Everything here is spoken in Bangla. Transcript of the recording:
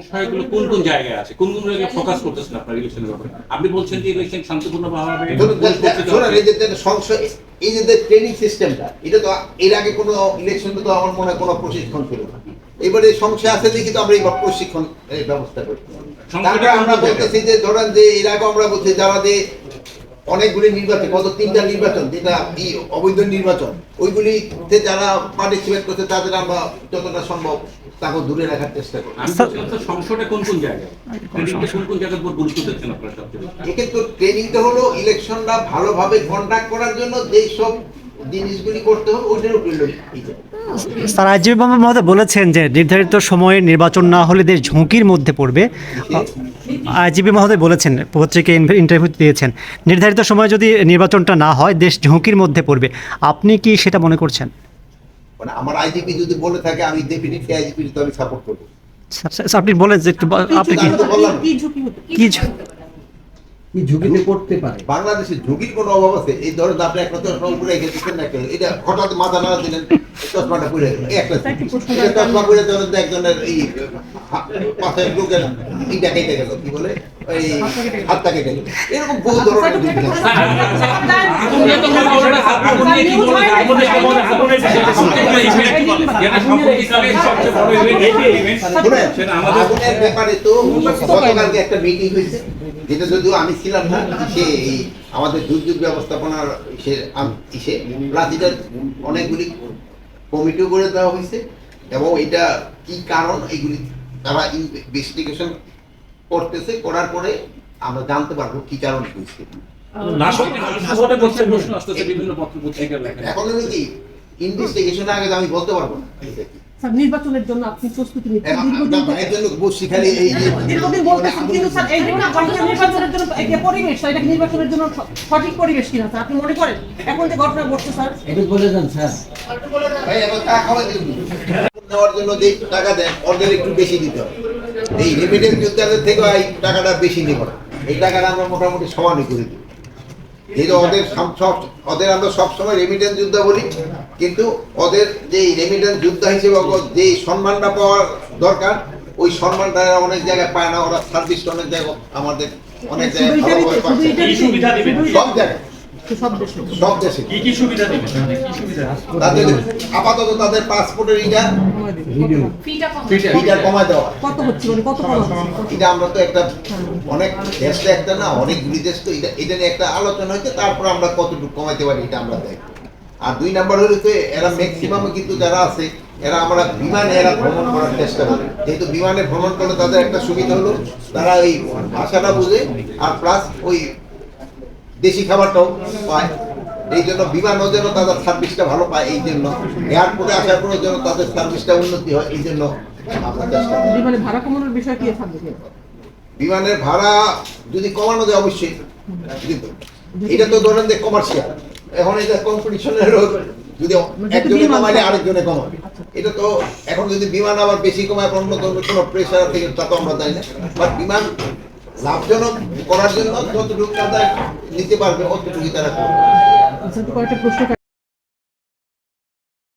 সংশয়গুলো কোন কোন জায়গায় আছে? কোন কোন জায়গায় ফোকাস করতেছেন আপনার ইলেকশনের ব্যাপারে? আপনি বলছেন যে ইলেকশন শান্তিপূর্ণভাবে। এই যে এই ট্রেনিং সিস্টেমটা এটা তো এর আগে কোনো ইলেকশন তো আমার মনে হয় কোনো প্রশিক্ষণ ছিল না। এবারে সংশয় আছে দেখি তো আমরা এইবার প্রশিক্ষণ ব্যবস্থা করি। সংশয়টা তারপরে আমরা বলতেছি যে ধরেন যে এর আগে আমরা বলছি যারা যে অনেকগুলি নির্বাচন গত তিনটা নির্বাচন যেটা অবৈধ নির্বাচন ওইগুলিতে যারা পার্টিসিপেট করছে তাদের আমরা যতটা সম্ভব তাকে দূরে রাখার চেষ্টা করি আমি সংশয়টা কোন কোন জায়গায়? কোন কোন জায়গায় উপর গুরুত্ব দিচ্ছেন আপনারা সবচেয়ে এক্ষেত্রে ট্রেনিংটা হলো ইলেকশনটা ভালোভাবে কন্ডাক্ট করার জন্য যেই সব জিনিসগুলি করতে হবে ওইটার উপরে। স্যার আইজিবি মহোদয় বলেছেন যে নির্ধারিত সময়ে নির্বাচন না হলে দেশ ঝুঁকির মধ্যে পড়বে। আইজিবি মহোদয় বলেছেন পত্রিকা ইন্টারভিউ দিয়েছেন নির্ধারিত সময় যদি নির্বাচনটা না হয় দেশ ঝুঁকির মধ্যে পড়বে। আপনি কি সেটা মনে করছেন? মানে আমার আইজিপি যদি বলে থাকে আমি ডেফিনেটলি আইজিপি তো আমি সাপোর্ট করব। স্যার, স্যার, আপনি বলেন যে একটু আপনি কি। কি ঝুঁকি? হতো কি ঝুঁকিতে পড়তে পারে। বাংলাদেশে ঝুঁকির কোনো অভাব আছে? এই ধরেন আপনি একটা চশমা উপরে রেখে দিচ্ছেন না কেন? এটা হঠাৎ মাথা নাড়া দিলেন চশমাটা পরে গেল। একটা চশমা পরে ধরেন একজনের এই মাথায় ঢুকে এইটা কেটে গেল কি বলে? এই হাতটা কেটে গেল। এরকম বহু ধরনের নিয়ে কি বলবেন? আগুনের ব্যাপারে তো গতকালকে একটা মিটিং হয়েছে যেটা যদিও আমি ছিলাম না সে এই আমাদের দুর্যোগ ব্যবস্থাপনার সে প্লাস অনেকগুলি কমিটিও করে দেওয়া হয়েছে এবং এটা কি কারণ এগুলি তারা ইনভেস্টিগেশন করতেছে করার পরে আমরা জানতে পারব কি কারণ হয়েছে। নাশকতা নাশকতা করছে প্রশ্ন আসতেছে বিভিন্ন পত্র পত্রিকার লেখা এখন কি ইনভেস্টিগেশন আগে আমি বলতে পারব না। স্যার নির্বাচনের জন্য আপনি প্রস্তুতি নিচ্ছেন দীর্ঘদিন আমরা ধরে- এর জন্য বসছি খালি এই যে দীর্ঘদিন বলতেছেন কিন্তু স্যার এই যে নির্বাচনের জন্য যে পরিবেশ এটা নির্বাচনের জন্য সঠিক পরিবেশ কিনা স্যার আপনি মনে করেন? এখন যে ঘটনা ঘটছে স্যার। একটু বলে যান স্যার। ভাই টাকা নেওয়ার জন্য। যে টাকা দেন ওদের একটু বেশি দিতে হবে। এই রেমিটেন্স যোদ্ধাদের থেকে এই টাকাটা বেশি নেব না। এই টাকাটা আমরা মোটামুটি সমানই করে দিই। যেহেতু ওদের সব- ওদের আমরা সবসময় রেমিটেন্স যোদ্ধা বলি কিন্তু ওদের যে রেমিটেন্স যোদ্ধা হিসেবে যে সম্মানটা পাওয়ার দরকার ওই সম্মানটা অনেক জায়গায় পায় না। ওরা সার্ভিসটা অনেক জায়গায় আমাদের অনেক জায়গায় ভালোভাবে পাচ্ছে? সব জায়গায়। সব দেশে। সব দেশে। কি কি সুবিধা দিবেন মানে কি সুবিধা? তাদের আপাতত তাদের পাসপোর্টের ইটা ইটা কমায় দেওয়া কত হচ্ছে মানে কত কম হচ্ছে এটা আমরা তো একটা অনেক একটা না অনেকগুলি দেশ তো এটা এটা নিয়ে একটা আলোচনা হয়েছে তারপর আমরা কতটুকু কমাইতে পারি এটা আমরা দেখব। আর দুই নাম্বার হলো যে এরা ম্যাক্সিমাম কিন্তু যারা আছে এরা আমরা বিমানে এরা ভ্রমণ করার চেষ্টা করে। যেহেতু বিমানে ভ্রমণ করলে তাদের একটা সুবিধা হলো তারা ওই ভাষাটা বুঝে আর প্লাস ওই দেশি খাবারটাও পায়। এই জন্য বিমানও যেন তাদের সার্ভিসটা ভালো পায় এই জন্য। এয়ারপোর্টে আসার পরেও যেন তাদের সার্ভিসটা উন্নতি হয় এই জন্য আমরা চেষ্টা করি। বিমানে ভাড়া কমানোর বিষয় কি থাকবে বিমানের ভাড়া যদি কমানো যায় অবশ্যই। এটা তো ধরেন যে কমার্শিয়াল এখন এটা কম্পিটিশনের যদি একজনে বিমান কমাইলে কমায়। আরেকজনে কমাবে। এটা তো এখন যদি বিমান আবার বেশি কমায় অন্য কোনো প্রেশার থেকে তা তো আমরা জানি না। বাট বিমান লাভজনক করার জন্য যতটুকু তাদের নিতে পারবে অতটুকু তারা করবে।